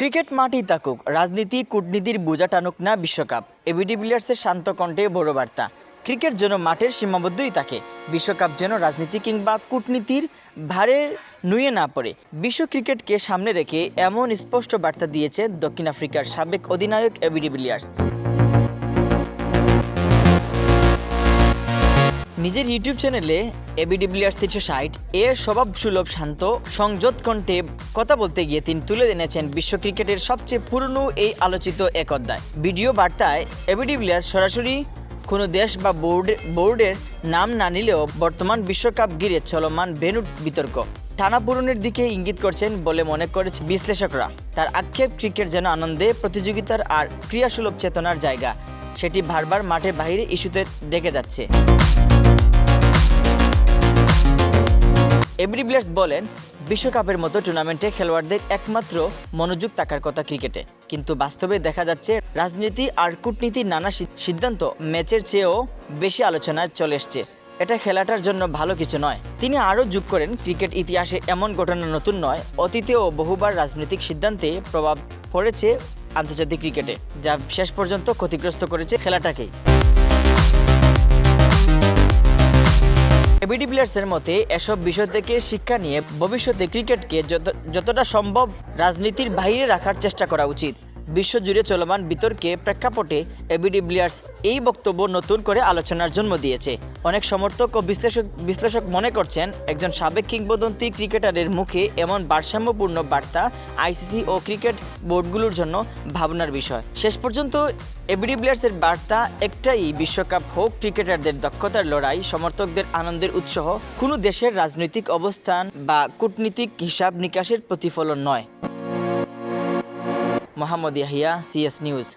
Cricket মাঠেই তাকুক রাজনীতি, কূটনীতির বোঝা টানুক না বিশ্বকাপ। এবিডি বিলিয়ার্সের শান্ত কণ্ঠে বড় বার্তা ক্রিকেট যেন মাঠের সীমাবদ্ধই থাকে, বিশ্বকাপ যেন রাজনীতি কিংবা কূটনীতির ভারে নুয়ে না পড়ে। বিশ্ব ক্রিকেটকে সামনে রেখে এমন স্পষ্ট বার্তা দিয়েছে দক্ষিণ আফ্রিকার সাবেক অধিনায়ক এবিডি বিলিয়ার্স। নিজের ইউটিউব চ্যানেলে এবিডি বিলিয়ার্স তিনশো ষাট, এর স্বভাব সুলভ, শান্ত, সংযত কণ্ঠে কথা বলতে গিয়ে তিনি তুলে এনেছেন বিশ্ব ক্রিকেটের সবচেয়ে পুরনো এই আলোচিত এক অধ্যায়। ভিডিও বার্তায় এবিডি সরাসরি কোনো দেশ বা বোর্ড, বোর্ডের নাম না নিলেও বর্তমান বিশ্বকাপ ঘিরে চলমান ভেনুর বিতর্ক। টানা পূরণের দিকে ইঙ্গিত করছেন বলে মনে করেছে বিশ্লেষকরা। তার আক্ষেপ ক্রিকেট যেন আনন্দে, প্রতিযোগিতার আর ক্রিয়াসুলভ চেতনার জায়গা। সেটি বারবার মাঠের বাইরে ইস্যুতে ডেকে যাচ্ছে। এভরি প্লেয়ার্স বলেন, বিশ্বকাপের মতো টুর্নামেন্টে খেলোয়াড়দের একমাত্র মনোযোগ থাকার কথা ক্রিকেটে। কিন্তু বাস্তবে দেখা যাচ্ছে, রাজনীতি আর কূটনীতির নানা সিদ্ধান্ত ম্যাচের চেয়েও বেশি আলোচনায় চলে এসছে। এটা খেলাটার জন্য ভালো কিছু নয়। তিনি আরও যোগ করেন, ক্রিকেট ইতিহাসে এমন ঘটনা নতুন নয়, অতীতেও বহুবার রাজনৈতিক সিদ্ধান্তে প্রভাব পড়েছে আন্তর্জাতিক ক্রিকেটে, যা শেষ পর্যন্ত ক্ষতিগ্রস্ত করেছে খেলাটাকেই। এবিডি প্লেয়ার্সের মতে, এসব বিষয় থেকে শিক্ষা নিয়ে ভবিষ্যতে ক্রিকেটকে যত- যতটা সম্ভব রাজনীতির বাইরে রাখার চেষ্টা করা উচিত। বিশ্বজুড়ে চলমান বিতর্কে প্রেক্ষাপটে এবিডি প্লেয়ার্স এই বক্তব্য নতুন করে আলোচনার জন্ম দিয়েছে। অনেক সমর্থক ও বিশ্লেষক বিশ্লেষক মনে করছেন, একজন সাবেক কিংবদন্তি ক্রিকেটারের মুখে এমন ভারসাম্যপূর্ণ বার্তা আইসিসি ও ক্রিকেট বোর্ডগুলোর জন্য ভাবনার বিষয়। শেষ পর্যন্ত এবিডি প্লেয়ার্সের বার্তা একটাই, বিশ্বকাপ হোক, ক্রিকেটারদের দক্ষতার লড়াই, সমর্থকদের আনন্দের উৎসাহ, কোনো দেশের রাজনৈতিক অবস্থান বা কূটনীতিক হিসাব নিকাশের প্রতিফলন নয়। Mohammad Yahya CS news